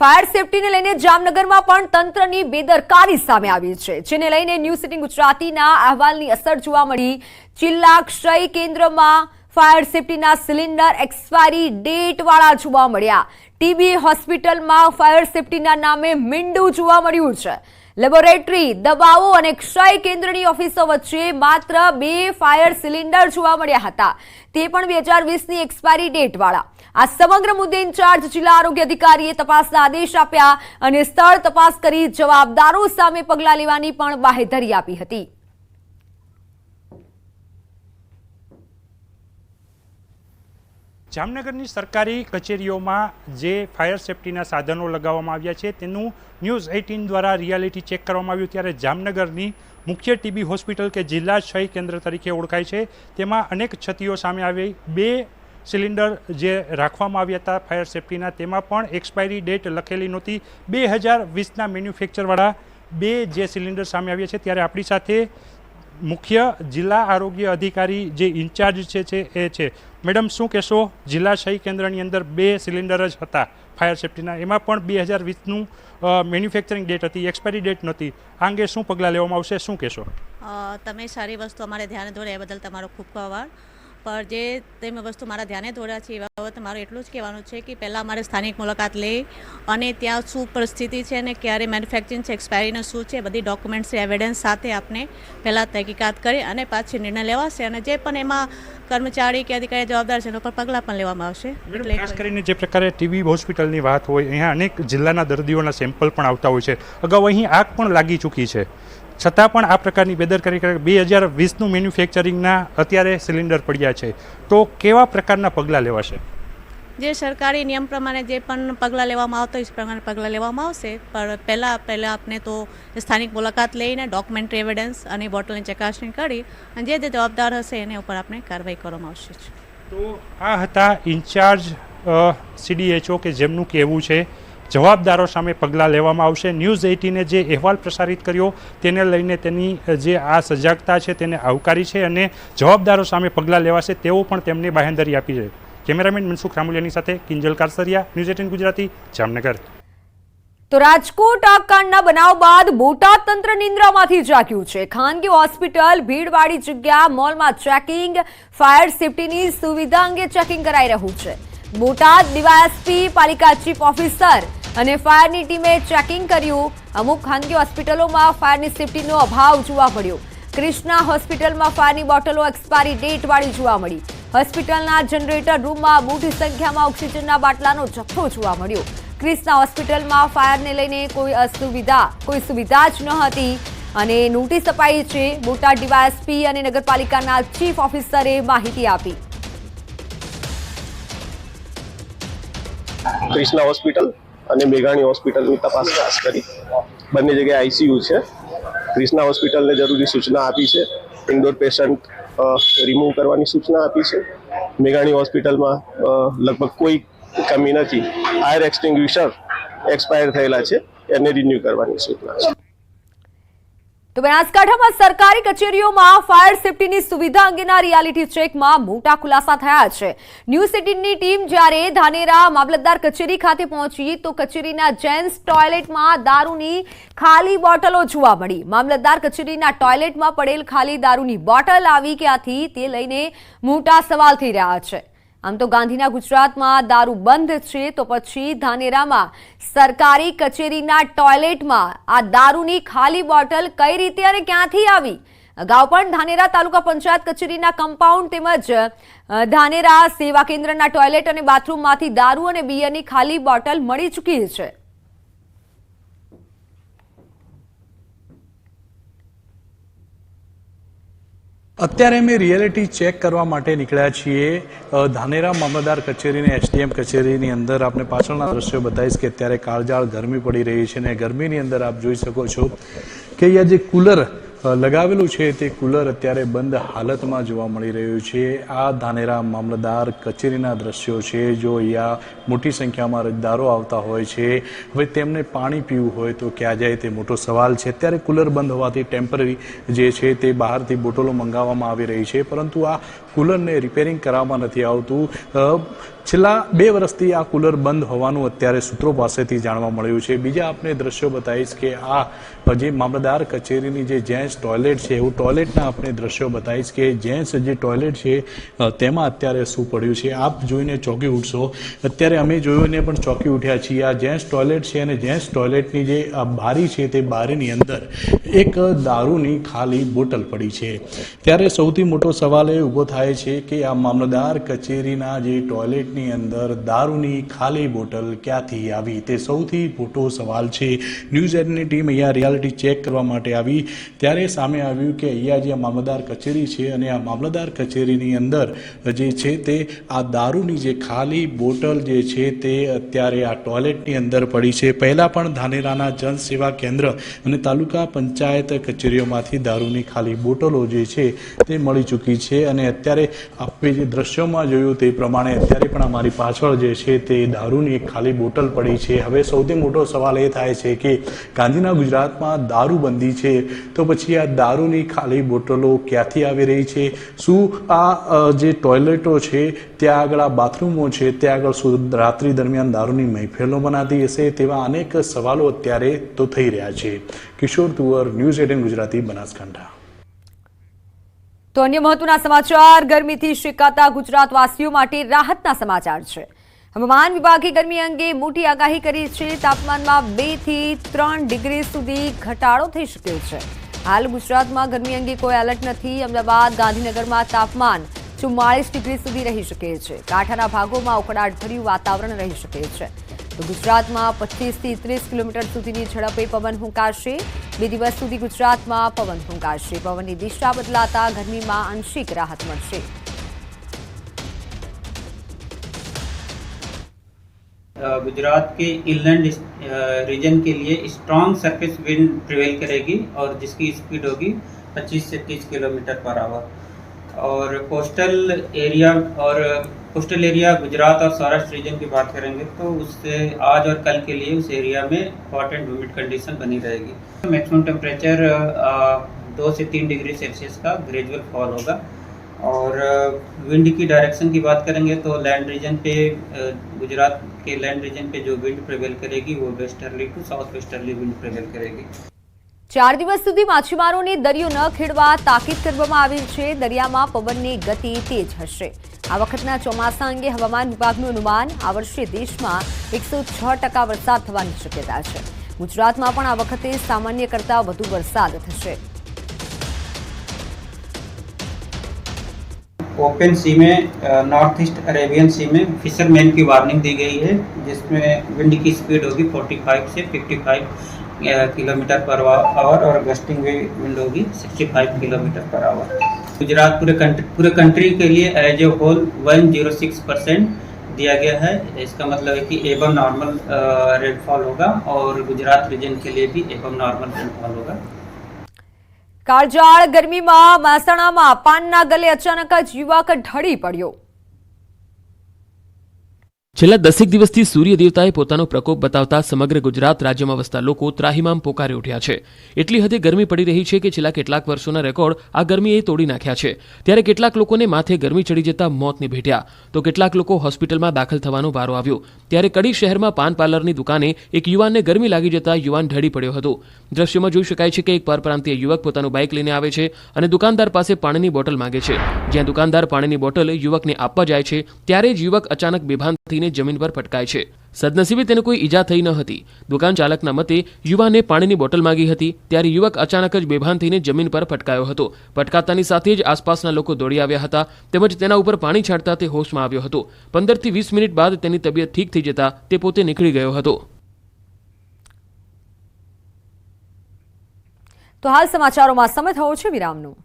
Fire સેફટીને લઈને જામનગરમાં પણ તંત્રની બેદરકારી સામે આવી છે, જેને લઈને ન્યૂ સિટી ગુજરાતીના અહેવાલની અસર જોવા મળી. જિલ્લા ક્ષય કેન્દ્રમાં ફાયર સેફટીના સિલિન્ડર એક્સપાયરી ડેટવાળા જોવા મળ્યા. ટીબી હોસ્પિટલમાં ફાયર સેફટીના નામે મીંડું જોવા મળ્યું છે. લેબોરેટરી, દવાઓ અને ક્ષય કેન્દ્રની ઓફિસો વચ્ચે માત્ર બે ફાયર સિલિન્ડર જોવા મળ્યા હતા. તે પણ બે હજાર વીસની એક્સપાયરી ડેટ વાળા આ સમગ્ર મુદ્દે ઇન્ચાર્જ જિલ્લા આરોગ્ય અધિકારીએ તપાસના આદેશ આપ્યા અને સ્થળ તપાસ કરી જવાબદારો સામે પગલાં લેવાની પણ બાહેધરી આપી હતી. જામનગરની સરકારી કચેરીઓમાં જે ફાયર સેફટીના સાધનો લગાવવામાં આવ્યા છે, તેનું ન્યૂઝ એઇટીન દ્વારા રિયાલિટી ચેક કરવામાં આવ્યું ત્યારે જામનગરની મુખ્ય ટીબી હોસ્પિટલ કે જિલ્લા ક્ષય કેન્દ્ર તરીકે ઓળખાય છે. તેમાં અનેક ક્ષતિઓ સામે આવી. બે સિલિન્ડર જે રાખવામાં આવ્યા હતા ફાયર સેફટીના, તેમાં પણ એક્સપાયરી ડેટ લખેલી નહોતી. બે હજાર વીસના મેન્યુફેક્ચરવાળા બે જે સિલિન્ડર સામે આવ્યા છે, ત્યારે આપણી સાથે મુખ્ય જિલ્લા આરોગ્ય અધિકારી જે ઇન્ચાર્જ છે એ છે. મેડમ, શું કહેશો? જિલ્લા ક્ષય કેન્દ્રની અંદર બે સિલિન્ડર જ હતા ફાયર સેફટીના. એમાં પણ બે હજાર વીસનું મેન્યુફેક્ચરિંગ ડેટ હતી એક્સપાયરી ડેટ નહોતી. આ અંગે શું પગલાં લેવામાં આવશે? શું કહેશો? તમે સારી વસ્તુ અમારે ધ્યાને દોરે એ બદલ તમારો ખૂબ ખૂબ આભાર. પણ જે તમે વસ્તુ મારા ધ્યાને દોર્યા છે એ બાબતે મારું એટલું જ કહેવાનું છે કે પહેલાં અમારે સ્થાનિક મુલાકાત લઈ અને ત્યાં શું પરિસ્થિતિ છે અને ક્યારે મેન્યુફેક્ચરિંગ છે એક્સપાયરીનું શું છે બધી ડોક્યુમેન્ટ્સ એવિડન્સ સાથે આપણે પહેલાં તહકીકાત કરી અને પાછી નિર્ણય લેવાશે અને જે પણ એમાં કર્મચારી કે અધિકારી જવાબદાર છે એના પર પગલાં પણ લેવામાં આવશે. ખાસ કરીને જે પ્રકારે ટીબી હોસ્પિટલની વાત હોય અહીંયા અનેક જિલ્લાના દર્દીઓના સેમ્પલ પણ આવતા હોય છે. અગાઉ અહીં આગ પણ લાગી ચૂકી છે. છતાં પણ આ પ્રકારની બેદરકારી કરે બે હજાર વીસનું મેન્યુફેક્ચરિંગના અત્યારે સિલિન્ડર પડ્યા છે. તો કેવા પ્રકારના પગલાં લેવાશે? જે સરકારી નિયમ પ્રમાણે જે પણ પગલાં લેવામાં આવતા એ પ્રમાણે પગલાં લેવામાં આવશે. પણ પહેલાં પહેલાં આપણે તો સ્થાનિક મુલાકાત લઈને ડોક્યુમેન્ટરી એવિડન્સ અને બોટલની ચકાસણી કરી અને જે જે જવાબદાર હશે એના ઉપર આપણે કાર્યવાહી કરવામાં આવશે. તો આ હતા ઇન્ચાર્જ સીડીએચઓ કે જેમનું કહેવું છે જવાબદારો સામે પગલાં લેવામાં આવશે. ન્યૂઝ એઇટીને જે અહેવાલ પ્રસારિત કર્યો, તેને લઈને તેની જે આ સજાગતા છે તેને આવકારી છે અને જવાબદારો સામે પગલાં લેવાશે તેવું પણ તેમને બાહેંધરી આપી છે. કેમેરામેન મનસુખ રામુલિયાની સાથે કિંજલ કારસરિયા ન્યૂઝ એટીન ગુજરાતી, જામનગર. તો રાજકોટ આગકાંડના બનાવ બાદ બોટાદ તંત્ર નિંદ્રામાંથી જાગ્યું છે. ખાનગી હોસ્પિટલ, ભીડવાળી જગ્યા, મોલમાં ચેકિંગ, ફાયર સેફટીની સુવિધા અંગે ચેકિંગ કરાઈ રહ્યું છે. બોટાદ ડીવાયએસપી પાલિકા ચીફ ઓફિસર અને ફાયરની ટીમે ચેકિંગ કર્યું. અમુક ખાનગી હોસ્પિટલોમાં ફાયરની સેફટીનો અભાવ જોવા મળ્યો. ક્રિષ્ના હોસ્પિટલમાં ફાયરની બોટલો એક્સપાયરી ડેટ વાળી જોવા મળી. હોસ્પિટલના જનરેટર રૂમમાં મોટી સંખ્યામાં ઓક્સિજનના બાટલાનો જથ્થો જોવા મળ્યો. ક્રિષ્ના હોસ્પિટલમાં ફાયરને લઈને કોઈ અસુવિધા, કોઈ સુવિધા જ ન હતી. અને નોટિસ અપાઈ છે બોટાદ ડીવાયએસપી અને નગરપાલિકાના ચીફ ઓફિસરે માહિતી આપી. ક્રિષ્ના હોસ્પિટલ? અને મેઘાણી હોસ્પિટલની તપાસ ખાસ કરી. બંને જગ્યાએ આઈસીયુ છે. ક્રિષ્ના હોસ્પિટલને જરૂરી સૂચના આપી છે. ઇન્ડોર પેશન્ટ રિમૂવ કરવાની સૂચના આપી છે. મેઘાણી હોસ્પિટલમાં લગભગ કોઈ કમી નથી. ફાયર એક્સટિંગ્વિશર એક્સપાયર થયેલા છે. એને રિન્યૂ કરવાની સૂચના છે. તો બનાસકાંઠામાં સરકારી કચેરીઓમાં ફાયર સેફટીની સુવિધા અંગેના રિયાલિટી ચેકમાં મોટા ખુલાસા થયા છે. ન્યૂ સિટીની ટીમ જ્યારે ધાનેરા મામલતદાર કચેરી ખાતે પહોંચી તો કચેરીના જેન્ટ્સ ટોયલેટમાં દારૂની ખાલી બોટલો જોવા મળી. મામલતદાર કચેરીના ટોયલેટમાં પડેલ ખાલી દારૂની બોટલ આવી ક્યાંથી તે લઈને મોટા સવાલ થઈ રહ્યા છે. આમ તો ગાંધીના ગુજરાતમાં દારૂ બંધ છે, તો પછી ધાનેરામાં સરકારી કચેરીના ટોયલેટમાં આ દારૂની ખાલી બોટલ કઈ રીતે અને ક્યાંથી આવી? અગાઉ પણ ધાનેરા તાલુકા પંચાયત કચેરીના કમ્પાઉન્ડ તેમજ ધાનેરા સેવા કેન્દ્રના ટોયલેટ અને બાથરૂમમાંથી દારૂ અને બિયરની ખાલી બોટલ મળી ચૂકી છે. અત્યારે અમે રિયાલિટી ચેક કરવા માટે નીકળ્યા છીએ. ધાનેરા મામલતદાર કચેરી એસડીએમ કચેરીની અંદર આપણે પાછળના દ્રશ્યો બતાવીશ કે અત્યારે કાળજાળ ગરમી પડી રહી છે અને ગરમીની અંદર આપ જોઈ શકો છો કે અહીંયા જે કુલર લગાવેલું છે તે કુલર અત્યારે બંધ હાલતમાં જોવા મળી રહ્યું છે. આ ધાનેરા મામલતદાર કચેરીના દ્રશ્યો છે જો અહીંયા મોટી સંખ્યામાં અરજદારો આવતા હોય છે. હવે તેમને પાણી પીવું હોય તો ક્યાં જાય તે મોટો સવાલ છે. અત્યારે કુલર બંધ હોવાથી ટેમ્પરરી જે છે તે બહારથી બોટલો મંગાવવામાં આવી રહી છે. પરંતુ આ કુલરને રિપેરિંગ કરાવવામાં નથી આવતું. છેલ્લા બે વર્ષથી આ કુલર બંધ હોવાનું અત્યારે સૂત્રો પાસેથી જાણવા મળ્યું છે. બીજા આપણે દ્રશ્યો બતાવીશ કે આ જે મામલતદાર કચેરીની જે જેન્ટ્સ ટોયલેટ છે, એવું ટોયલેટના આપણે દ્રશ્યો બતાવીશ કે જેન્ટ્સ જે ટોયલેટ છે તેમાં અત્યારે શું પડ્યું છે? આપ જોઈને ચોંકી ઉઠશો. અત્યારે અમે જોઈને પણ ચોંકી ઉઠ્યા છીએ. આ જેન્ટ્સ ટોયલેટ છે અને જેન્ટ્સ ટોયલેટની જે બારી છે તે બારીની અંદર એક દારૂની ખાલી બોટલ પડી છે. ત્યારે સૌથી મોટો સવાલ એ ઊભો થાય છે કે આ મામલતદાર કચેરીના જે ટોયલેટની અંદર દારૂની ખાલી બોટલ ક્યાંથી આવી? તે સૌથી મોટો સવાલ છે. ન્યૂઝ એડની ટીમ અહીંયા રિયાલિટી ચેક કરવા માટે આવી. ત્યારે સામે આવ્યું કે અહીંયા જે મામલતદાર કચેરી છે અને આ મામલતદાર કચેરીની અંદર જે છે તે આ દારૂની જે ખાલી બોટલ જે છે તે અત્યારે આ ટોયલેટની અંદર પડી છે. પહેલાં પણ ધાનેરાના જન સેવા કેન્દ્ર અને તાલુકા પંચાયત કચેરીઓમાંથી દારૂની ખાલી બોટલો જે છે તે મળી ચૂકી છે. અને અત્યારે આપણે જે દ્રશ્યોમાં જોયું તે પ્રમાણે અત્યારે પણ અમારી પાછળ જે છે તે દારૂની એક ખાલી બોટલ પડી છે. હવે સૌથી મોટો સવાલ એ થાય છે કે ગાંધીના ગુજરાતમાં દારૂબંધી છે, તો પછી આ દારૂની ખાલી બોટલો ક્યાંથી આવી રહી છે? શું આ જે ટોયલેટો છે, ત્યાં આગળ આ બાથરૂમો છે, ત્યાં આગળ શું રાત્રિ દરમિયાન દારૂની મહેફિલો બનાતી હશે તેવા અનેક સવાલો અત્યારે તો થઈ રહ્યા છે. Kishor Tuvar, news eighteen Gujarati Banaskantha. તો અન્ય મહત્વના સમાચાર. ગરમીથી શેકાતા ગુજરાતવાસીઓ માટે રાહતના સમાચાર છે. હવામાન વિભાગે ગરમી અંગે મોટી આગાહી કરી છે. તાપમાનમાં બેથી ત્રણ ડિગ્રી સુધી ઘટાડો થઈ શકે છે. હાલ ગુજરાતમાં ગરમી અંગે કોઈ એલર્ટ નથી. અમદાવાદ, ગાંધીનગરમાં તાપમાન ચુમ્માળીસ ડિગ્રી સુધી રહી શકે છે. કાંઠાના ભાગોમાં ઉકળાટભર્યું વાતાવરણ રહી શકે છે. તો ગુજરાતમાં પચીસથી ત્રીસ કિલોમીટર સુધીની ઝડપે પવન ફૂંકાશે બે દિવસ સુધી ગુજરાતમાં પવન ફૂંકાશે પવનની દિશા બદલાતા ગરમીમાં આંશિક રાહત મળશે अ, गुजरात के इनलैंड रीजन के लिए स्ट्रॉन्ग सरफेस विंड प्रिवेल करेगी और जिसकी स्पीड होगी 25 से 30 किलोमीटर पर आवर और कोस्टल एरिया और कोस्टल एरिया गुजरात और सौराष्ट्र रीजन की बात करेंगे तो उससे आज और कल के लिए उस एरिया में हॉट एंड ह्यूमिड कंडीशन बनी रहेगी मैक्सिमम टेम्परेचर दो से तीन डिग्री सेल्सियस का ग्रेजुअल फॉल होगा और विंड की डायरेक्शन की बात करेंगे तो लैंड रीजन पे अ, गुजरात के लैंड रीजन पे जो विंड प्रिवेल करेगी वो westerly to south westerly wind prevail करेगी ચાર દિવસ સુધી માછીમારોને દરિયો ન ખેડવા તાકીદ કરવામાં આવી છે દરિયામાં પવનની ગતિ તેજ હશે આ વખતના ચોમાસા અંગે હવામાન વિભાગનું અનુમાન આ વર્ષે દેશમાં એકસો છ ટકા વરસાદ થવાની શક્યતા છે ગુજરાતમાં પણ આ વખતે સામાન્ય કરતાં વધુ વરસાદ થશે ओपन सी में नॉर्थ ईस्ट अरेबियन सी में फिशरमैन की वार्निंग दी गई है जिसमें विंड की स्पीड होगी 45 से 55 किलोमीटर पर आवर और गस्टिंग विंड होगी 65 किलोमीटर पर आवर गुजरात पूरे कंट्री पूरे कंट्री के लिए एज ए होल 106 परसेंट दिया गया है इसका मतलब है कि एवं नॉर्मल रेनफॉल होगा और गुजरात रीजन के लिए भी एवं नॉर्मल रेनफॉल होगा કાળજાળ ગરમીમાં મહેસાણામાં પાનના ગલે અચાનક જ યુવક ઢળી પડ્યો છેલ્લા દસેક દિવસથી સૂર્ય દેવતાએ પોતાનો પ્રકોપ બતાવતા સમગ્ર ગુજરાત રાજ્યમાં વસતા લોકો ત્રાહિમામ પોકારી ઉઠ્યા છે. એટલી હદે ગરમી પડી રહી છે કે છેલ્લા કેટલાક વર્ષોના રેકોર્ડ આ ગરમીએ તોડી નાખ્યા છે. ત્યારે કેટલાક લોકોને માથે ગરમી ચડી જતા મોતને ભેટ્યા તો કેટલાક લોકો હોસ્પિટલમાં દાખલ થવાનો વારો આવ્યો. ત્યારે કડી શહેરમાં પાન પાર્લરની દુકાને એક યુવાનને ગરમી લાગી જતા યુવાન ઢળી પડ્યો હતો. દ્રશ્યમાં જોઈ શકાય છે કે એક પરપ્રાંતીય યુવક પોતાનું બાઇક લઈને આવે છે અને દુકાનદાર પાસે પાણીની બોટલ માંગે છે. જ્યાં દુકાનદાર પાણીની બોટલ યુવકને આપવા જાય છે, ત્યારે જ યુવક અચાનક બેભાન થઈને જમીન પર ફટકાય છે. સદનસીબે તેને કોઈ ઈજા થઈ ન હતી. દુકાન ચાલકના મતે યુવાને પાણીની બોટલ માંગી હતી, ત્યારે યુવક અચાનક જ બેભાન થઈને જમીન પર ફટકાયો હતો. ફટકાતાની સાથે જ આસપાસના લોકો દોડી આવ્યા હતા તેમજ તેના ઉપર પાણી છાંટતા તે હોશમાં આવ્યો હતો. પંદરથી વીસ મિનિટ બાદ તેની તબિયત ઠીક થઈ જતા તે પોતે નીકળી ગયો હતો. તો હાલ સમાચારોમાં સમય થયો છે વિરામનો.